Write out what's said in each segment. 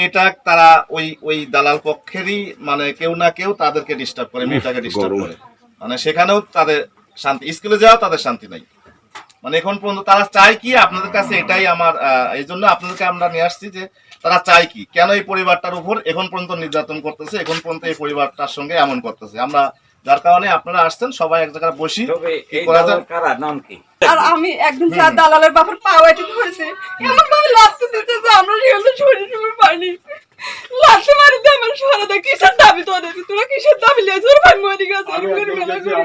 মেয়েটা তারা ওই ওই দালাল পক্ষেরই মানে কেউ না কেউ তাদেরকে ডিস্টার্ব করে মেয়েটাকে ডিস্টার্ব করে। মানে সেখানেও তাদের শান্তি স্কুলে যাওয়া তাদের শান্তি নাই। মানে এখন পর্যন্ত তারা চায় কি আপনাদের কাছে এটাই আমার এই জন্য আপনাদেরকে আমরা নিয়ে আসছি যে তারা চায় কি কেন এই পরিবারটার উপর এখন পর্যন্ত নির্যাতন করতেছে এখন পর্যন্ত এই পরিবারটার সঙ্গে এমন করতেছে? আমরা যার কারণে আপনারা আসছেন সবাই এক জায়গায় বসি। তবে কি এই করা যায়? দালাল কারা? নাম কি? আর আমি একদিন দালালের বাপের এটি ধরেছে। এমন ভাবে লাগতে দিচ্ছে যে আমরা রিয়েলে শরীর টুকুর পাইনি। লাশে আমার সরাদা কিসের দাবি তোদের তোরা কিসের দাবি লিয়েছে? ওর ভাই মরে গেছে আর মেরে মেলা করে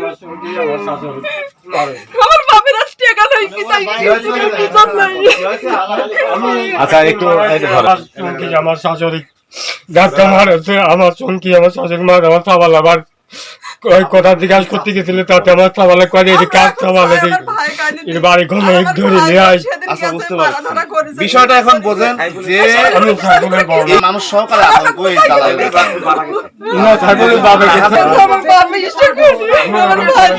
আমার বাপের আজ টাকা নাই কি তাই? আমার- আচ্ছা একটু। আমার শাশুড়ি। ধাক্কা মারেছে আমার সঙ্গী আমার শাশুড়ি মার আমার সাবাল আবার ওই থেকে কাজ করতে গেছিল? তাতে আমার সামালে করে কাজ সামালে এর বাড়ি ঘরে ধরে নিয়ে আয়। আচ্ছা বুঝতে পারছি। বিষয়টা এখন বোঝেন যে আমি বাবা। এই মানুষ সহকারে আতঙ্ক এই দালালের কাছে। না বাবা গেছে। আমার মিষ্টি করে, আমার ভাই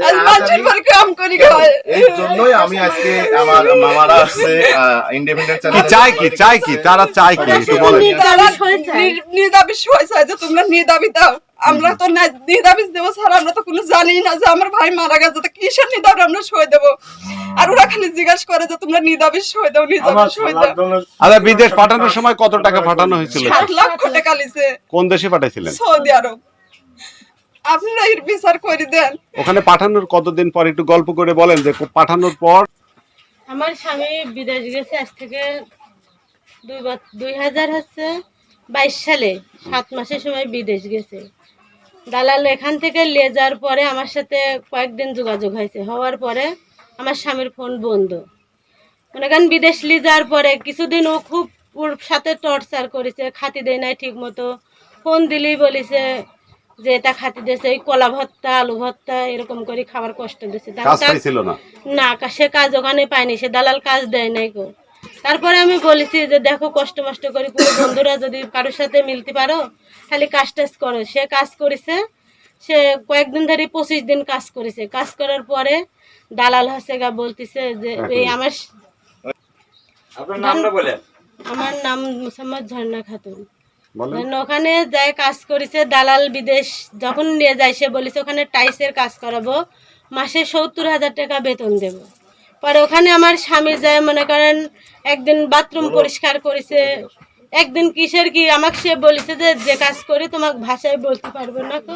আজ মানুষের বাড়ি কাম করি খায় এই জন্যই আমি আজকে আমার মামারা আসছে ইন্ডিপেন্ডেন্ট কি চ্যানেল চাই কি? চাই কি? তারা চাই কি? একটু বলেন। তারা নি- নিদাবি সই চায় যে তোমরা নিদাবি দাও। আমরা তো না- নিদাবি দেবো স্যার আমরা তো কোনো জানি না যে আমার ভাই মারা গেছে তো কিসের নিদাবি আমরা সই দেবো? আর ওরা খালি জিজ্ঞাসা করে যে তোমরা নিদাবি সই দাও নিদাবি আমার সই দাও। আচ্ছা বিদেশ পাঠানোর সময় কত টাকা পাঠানো হয়েছিল? সাত লক্ষ টাকা লিছে। কোন দেশে পাঠাইছিলেন? সৌদি আরব। আপনারা এর বিচার করে দেন। ওখানে পাঠানোর কতদিন পর একটু গল্প করে বলেন যে পাঠানোর পর? আমার স্বামী বিদেশ গেছে আজ থেকে দুই দুই হাজার হচ্ছে। বাইশ সালে সাত মাসের সময় বিদেশ গেছে। দালাল এখান থেকে লে যাওয়ার পরে আমার সাথে কয়েকদিন যোগাযোগ হয়েছে। হওয়ার পরে আমার স্বামীর ফোন বন্ধ। মনে করেন বিদেশ নিয়ে যাওয়ার পরে কিছুদিন ও খুব ওর সাথে টর্চার করেছে খাতি দেয় নাই ঠিক মতো ফোন দিলেই বলিছে যে এটা খাতি দিয়েছে এই কলা ভর্তা আলু ভর্তা এরকম করে খাবার কষ্ট কাজ না। না কা- সে কাজ ওখানে পায়নি সে দালাল কাজ দেয় নাই গো। তারপরে আমি বলেছি যে দেখো কষ্ট মষ্ট করে কোনো বন্ধুরা যদি কারোর সাথে মিলতে পারো খালি কাজ টাজ করো। সে কাজ করেছে সে কয়েকদিন ধরে পঁচিশ দিন কাজ করেছে। কাজ করার পরে দালাল হাসে গা বলতেছে যে এই আমার আপনার নামটা বলেন। আমার নাম মুসাম্মদ ঝর্ণা খাতুন। ওখানে যায় কাজ করেছে দালাল বিদেশ যখন নিয়ে যায় সে বলেছে ওখানে টাইসের কাজ করাবো মাসে সত্তর হাজার টাকা বেতন দেব। পরে ওখানে আমার স্বামী যায় মনে করেন একদিন বাথরুম পরিষ্কার করেছে। একদিন কিসের কি? আমাকে সে বলেছে যে যে কাজ করি তোমাকে ভাষায় বলতে পারব না তো।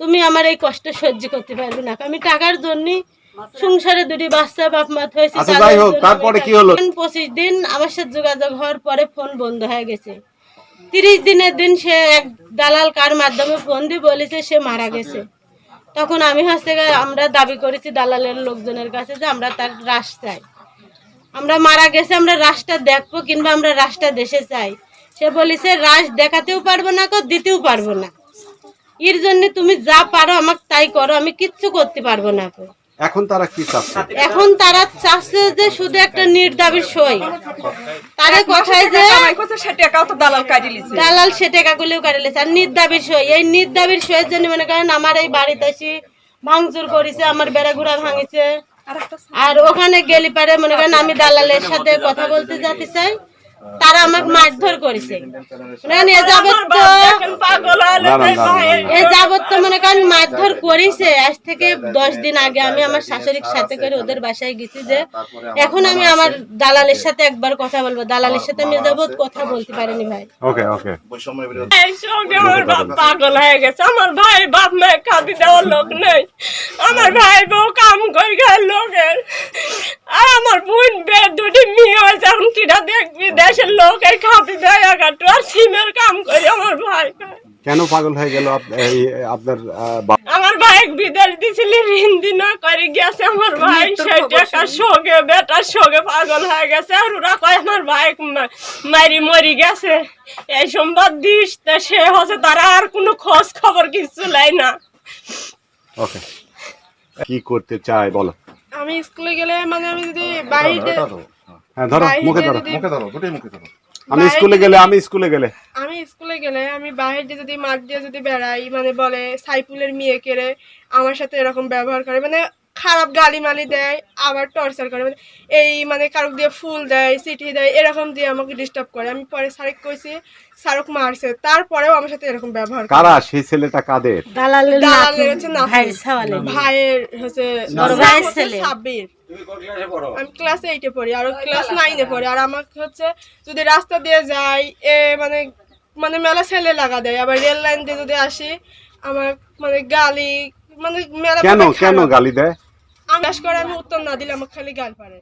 তুমি আমার এই কষ্ট সহ্য করতে পারবে না আমি টাকার জন্য সংসারে দুটি বাচ্চা বাপ মাত হয়েছে যাই হোক, তারপরে কি হলো? পঁচিশ দিন আমার সাথে যোগাযোগ হওয়ার পরে ফোন বন্ধ হয়ে গেছে। তিরিশ দিনের দিন সে এক দালাল কার মাধ্যমে ফোন দিয়ে বলেছে সে মারা গেছে। তখন আমি হচ্ছে আমরা দাবি করেছি দালালের লোকজনের কাছে যে আমরা তার রাস চাই। আমরা মারা গেছে, আমরা রাসটা দেখব কিংবা আমরা রাসটা দেশে চাই। সে বলেছে রাস দেখাতেও পারব না কো, দিতেও পারব না। এর জন্য তুমি যা পারো আমাকে তাই করো, আমি কিচ্ছু করতে পারব না কো। এখন তারা কি চাচ্ছে? এখন তারা চাচ্ছে যে শুধু একটা নির্দাবির সই। তারা কথায় যে করছে সে তো দালাল কাটি লিছে দালাল আর নির্দাবির সই এই নির্দাবির সইয়ের জন্য মনে করেন আমার এই বাড়িতে এসে ভাঙচুর করেছে আমার বেড়াগুড়া ভাঙিছে। আর আর ওখানে গেলি পারে মনে করেন আমি দালালের সাথে কথা বলতে যেতে চাই তারা আমাকে মারধর করেছে। এ যাবত তো পাগল হলে দাঁড়ান, দাঁড়ান। এ যাবত তো মনে করেন মারধর করেছে। আজ থেকে দশ দিন আগে আমি আমার শাশুড়ির সাথে করে ওদের বাসায় গেছি যে এখন আমি আমার দালালের সাথে একবার কথা বলব। দালালের সাথে আমি যাবত কথা বলতে পারিনি ভাই। ওকে ওকে। আমার বাপ পাগল হয়ে গেছে। আমার ভাই বাপ মায়ের খাদি দেওয়ার লোক নেই। আমার ভাই বউ কাম করে গেল লোকের। আর আমার বোন বে দুটি মেয়ে হয়েছে এখন কিনা দেখবি? দেশের লোক এই খাদি দেয় একাটু আর সিমের কাম করে আমার ভাই খায়। কেন পাগল হয়ে গেল এই আপনার আমার ভাই বিদেশ দিছিল হিন্দি না করে গেছে আমার ভাই সেই টাকার সঙ্গে বেটার সঙ্গে পাগল হয়ে গেছে। আর ওরা কয় আমার ভাই মারি মরি গেছে। এই সম্বাদ দিস তা সে হচ্ছে তারা আর কোনো খোঁজ খবর কিছু লাই না। ওকে। কি করতে চায় বলো। আমি স্কুলে গেলে মানে আমি যদি বাইরে হ্যাঁ ধরো মুখে ধরো। মুখে ধরো দুটোই মুখে ধরো। আমি স্কুলে গেলে আমি স্কুলে গেলে। আমি স্কুলে গেলে আমি বাইরে দিয়ে যদি মাঠ দিয়ে যদি বেড়াই মানে বলে সাইফুলের মেয়ে কেড়ে আমার সাথে এরকম ব্যবহার করে মানে খারাপ গালি মালি দেয় আবার টর্চার করে মানে এই মানে কারোর দিয়ে ফুল দেয় চিঠি দেয় এরকম দিয়ে আমাকে ডিস্টার্ব করে। আমি পরে স্যারক কইছি স্যারক মারছে তারপরেও আমার সাথে এরকম ব্যবহার করে। কারা? সেই ছেলেটা কাদের? দালালের দালালের হচ্ছে নাতি। ভাই ছাওয়ালে। ভাইয়ের হচ্ছে বড় নাম ভাইয়ের হচ্ছে ছেলে। সাব্বির। তুমি কোন ক্লাসে পড়ো? আমি ক্লাস এইটে পড়ি আর ক্লাস নাইনে পড়ি। আর আমাকে হচ্ছে যদি রাস্তা দিয়ে যাই এ মানে মানে মেলা ছেলে লাগা দেয়। আবার রেল লাইন দিয়ে যদি আসি আমার মানে গালি মানে মেলা কেন কেন গালি দেয়? আমি আস করে আমি উত্তর না দিলে আমাকে খালি গাল পারে